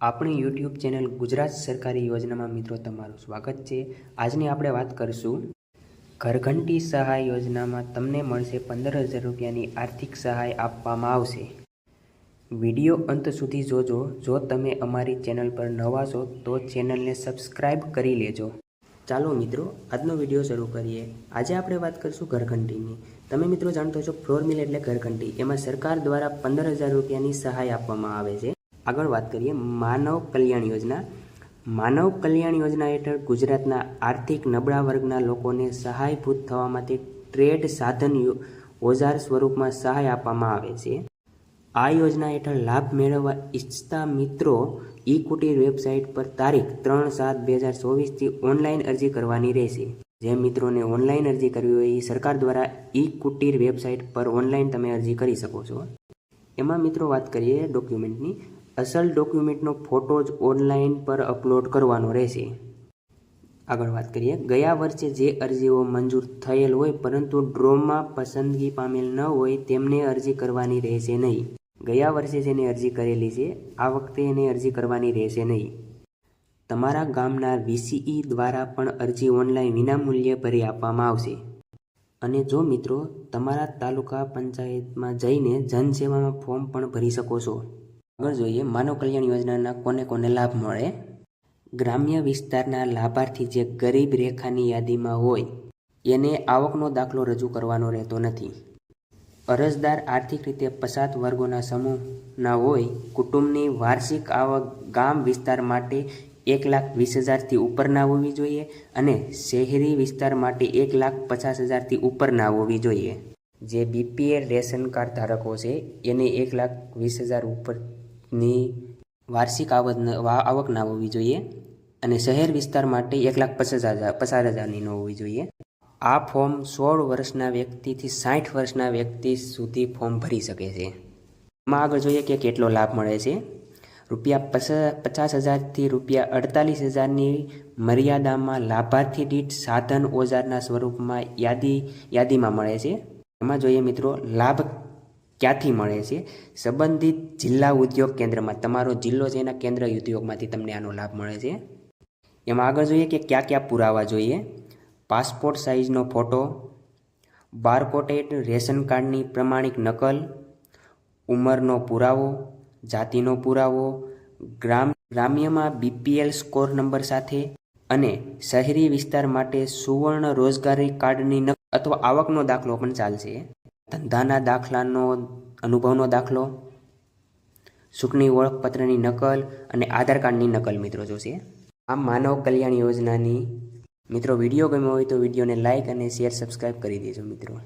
આપણી YouTube channel Gujarat સરકારી યોજનામાં મિત્રો તમારું સ્વાગત છે. આજની આપણે વાત કરીશું ઘરઘંટી સહાય યોજનામાં તમને મળશે પંદર હજાર રૂપિયાની આર્થિક સહાય આપવામાં આવશે. વીડિયો અંત સુધી જોજો. જો તમે અમારી ચેનલ પર નવા છો, તો ચેનલને સબસ્ક્રાઇબ કરી લેજો. ચાલો મિત્રો, આજનો વીડિયો શરૂ કરીએ. આજે આપણે વાત કરીશું ઘરઘંટીની. તમે મિત્રો જાણતો છો ફ્લોર મિલ એટલે ઘરઘંટી. એમાં સરકાર દ્વારા પંદર હજાર રૂપિયાની સહાય આપવામાં આવે છે. આગળ વાત કરીએ માનવ કલ્યાણ યોજના. માનવ કલ્યાણ યોજના હેઠળ ગુજરાતના આર્થિક નબળા વર્ગના લોકોને સહાયભૂત થવા માટે ટ્રેડ સાધન ઓઝાર સ્વરૂપમાં સહાય આપવામાં આવે છે. આ યોજના હેઠળ લાભ મેળવવા ઈચ્છતા મિત્રો ઈ કુટીર વેબસાઇટ પર તારીખ ત્રણ સાત બે હજાર ચોવીસથી ઓનલાઈન અરજી કરવાની રહેશે. જે મિત્રોને ઓનલાઈન અરજી કરવી હોય એ સરકાર દ્વારા ઈ કુટીર વેબસાઇટ પર ઓનલાઈન તમે અરજી કરી શકો છો. એમાં મિત્રો વાત કરીએ ડોક્યુમેન્ટની. અસલ ડોક્યુમેન્ટનો ફોટો જ ઓનલાઈન પર અપલોડ કરવાનો રહેશે. આગળ વાત કરીએ. ગયા વર્ષે જે અરજીઓ મંજૂર થયેલ હોય, પરંતુ ડ્રોમાં પસંદગી પામેલ ન હોય, તેમને અરજી કરવાની રહેશે નહીં. ગયા વર્ષે જેને અરજી કરેલી છે. આ વખતે એને અરજી કરવાની રહેશે નહીં. તમારા ગામના વીસીઈ દ્વારા પણ અરજી ઓનલાઈન વિનામૂલ્યે ભરી આપવામાં આવશે. અને જો મિત્રો, તમારા તાલુકા પંચાયતમાં જઈને જનસેવામાં ફોર્મ પણ ભરી શકો છો. આગળ જોઈએ, માનવ કલ્યાણ યોજનાના કોને કોને લાભ મળે? ગ્રામ્ય વિસ્તારના લાભાર્થી જે ગરીબ રેખાની યાદીમાં હોય, એને આવકનો દાખલો રજૂ કરવાનો રહેતો નથી. અરજદાર આર્થિક રીતે પસાત વર્ગોના સમૂહના હોય, કુટુંબની વાર્ષિક આવક ગામ વિસ્તાર માટે એક લાખ વીસ હજારથી ઉપરના હોવી જોઈએ અને શહેરી વિસ્તાર માટે એક લાખ પચાસ હજારથી ઉપરના હોવી જોઈએ. જે બીપીએલ રેશન કાર્ડ ધારકો છે, એને એક લાખ વીસ હજાર ઉપરની વાર્ષિક આવક આવક ના હોવી જોઈએ અને શહેર વિસ્તાર માટે એક લાખ પચાસ હજાર, પચાસ હજારની ન હોવી જોઈએ. આ ફોર્મ સોળ વર્ષના વ્યક્તિથી સાઠ વર્ષના વ્યક્તિ સુધી ફોર્મ ભરી શકે છે. એમાં આગળ જોઈએ કે કેટલો લાભ મળે છે. રૂપિયા પચાસ પચાસ હજારથી રૂપિયા અડતાલીસ હજારની મર્યાદામાં લાભાર્થી દીઠ સાધન ઓજારના સ્વરૂપમાં યાદી, યાદીમાં મળે છે. એમાં જોઈએ મિત્રો, લાભ ક્યાંથી મળે છે? સંબંધિત જિલ્લા ઉદ્યોગ કેન્દ્રમાં તમારો જિલ્લો છે એના કેન્દ્ર ઉદ્યોગમાંથી તમને આનો લાભ મળે છે. એમાં આગળ જોઈએ કે ક્યાં ક્યાં પુરાવા જોઈએ. પાસપોર્ટ સાઇઝનો ફોટો બારકોટેડ રેશન કાર્ડની પ્રમાણિક નકલ, ઉંમરનો પુરાવો, જાતિનો પુરાવો, ગ્રામ, ગ્રામ્યમાં બીપીએલ સ્કોર નંબર સાથે અને શહેરી વિસ્તાર માટે સુવર્ણ રોજગારી કાર્ડની નકલ અથવા આવકનો દાખલો પણ ચાલશે. ધંધાના દાખલાનો, અનુભવનો દાખલો, સુખની ઓળખપત્રની નકલ અને આધાર કાર્ડની નકલ મિત્રો જોશે. આ માનવ કલ્યાણ યોજનાની મિત્રો વીડિયો ગમ્યો હોય તો વિડીયોને લાઇક અને શેર સબસ્ક્રાઈબ કરી દેજો મિત્રો.